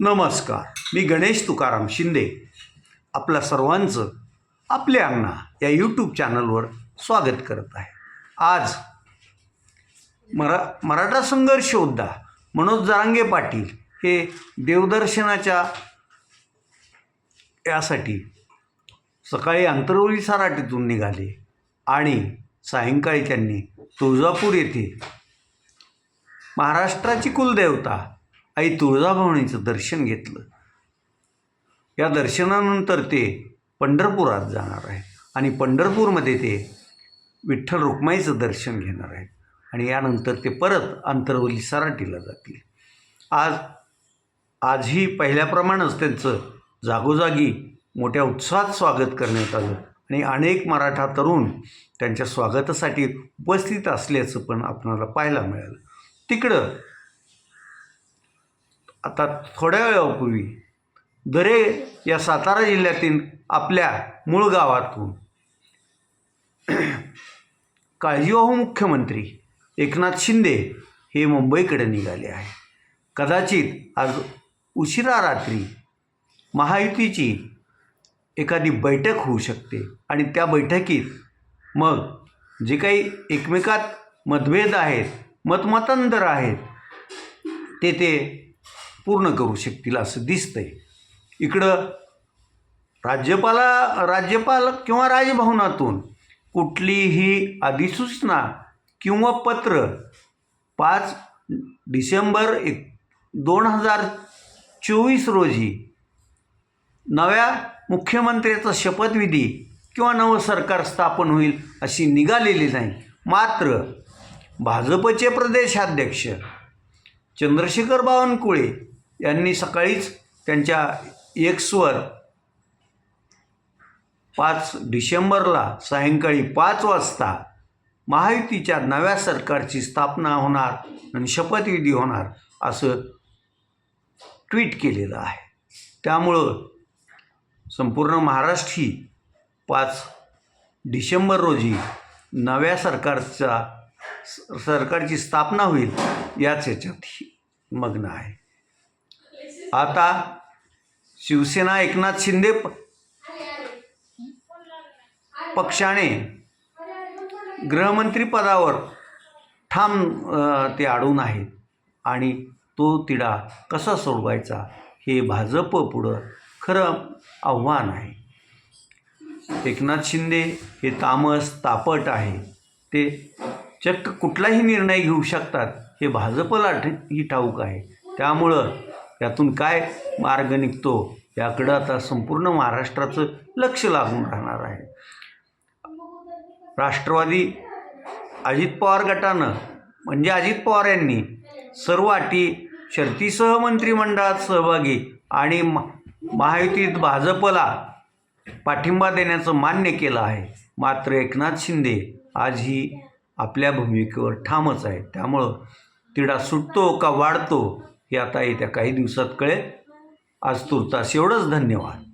नमस्कार. मी गणेश तुकाराम शिंदे. आपल्या सर्वांचं आपल्या अंगणा या यूट्यूब चॅनलवर स्वागत करत आहे. आज मरा मराठा संघर्ष योद्धा मनोज जारांगे पाटील हे देवदर्शनाच्या यासाठी सकाळी आंतरवली सराटीतून निघाले आणि सायंकाळी त्यांनी तुळजापूर येथे महाराष्ट्राची कुलदेवता आई तुळजाभवानीचं दर्शन घेतलं. या दर्शनानंतर ते पंढरपुरात जाणार आहेत आणि पंढरपूरमध्ये ते विठ्ठल रुक्माईचं दर्शन घेणार आहेत आणि यानंतर ते परत अंतरवली सराटीला जातील. आज आजही पहिल्याप्रमाणेच त्यांचं जागोजागी मोठ्या उत्साहात स्वागत करण्यात आलं आणि अनेक मराठा तरुण त्यांच्या स्वागतासाठी उपस्थित असल्याचं पण आपणाला पाहायला मिळालं. तिकडं आता थोड्या वेळापूर्वी दरे या सातारा जिल्ह्यातील आपल्या मूळ गावातून काळजीवाहू मुख्यमंत्री एकनाथ शिंदे हे मुंबईकडे निघाले आहे कदाचित आज उशिरा रात्री महायुतीची एखादी बैठक होऊ शकते आणि त्या बैठकीत मग जे काही एकमेकात मतभेद आहेत मतमतांतर आहेत ते ते पूर्ण करू शकतील असं दिसतंय. इकडं राज्यपाला राज्यपाल किंवा राजभवनातून कुठलीही अधिसूचना किंवा पत्र पाच डिसेंबर एक दोन हजार चोवीस रोजी नव्या मुख्यमंत्र्याचा शपथविधी किंवा नवं सरकार स्थापन होईल अशी निघालेली नाही. मात्र भाजपचे प्रदेशाध्यक्ष चंद्रशेखर बावनकुळे यांनी सकाळीच त्यांच्या एक्सवर पाच डिसेंबरला सायंकाळी पाच वाजता महायुतीच्या नव्या सरकारची स्थापना होणार आणि शपथविधी होणार असं ट्विट केलेलं आहे. त्यामुळं संपूर्ण महाराष्ट्र ही पाच डिसेंबर रोजी नव्या सरकारचा स- सरकारची स्थापना होईल याच याच्यात ही मग्न आहे. आता शिवसेना एकनाथ शिंदे प- पक्षाने गृहमंत्रीपदावर ठाम ते अडून आहेत आणि तो तिढा कसा सोडवायचा हे भाजप पुढं खरं आव्हान आहे. एकनाथ शिंदे हे तामस तापट आहे. ते चक्क कुठलाही निर्णय घेऊ शकतात हे भाजपला ही ठाऊक आहे. त्यामुळं यातून काय मार्ग निघतो याकडं आता संपूर्ण महाराष्ट्राचं लक्ष लागून राहणार आहे. राष्ट्रवादी अजित पवार गटानं म्हणजे अजित पवार यांनी सर्व अटी शर्तीसह मंत्रिमंडळात सहभागी आणि म- महायुतीत भाजपला पाठिंबा देण्याचं मान्य केलं आहे. मात्र एकनाथ शिंदे आजही आपल्या भूमिकेवर ठामच आहे त्यामुळं तिढा सुटतो का वाढतो हे आता येत्या काही दिवसात कळेल. आज तुर्तास एवढंच धन्यवाद.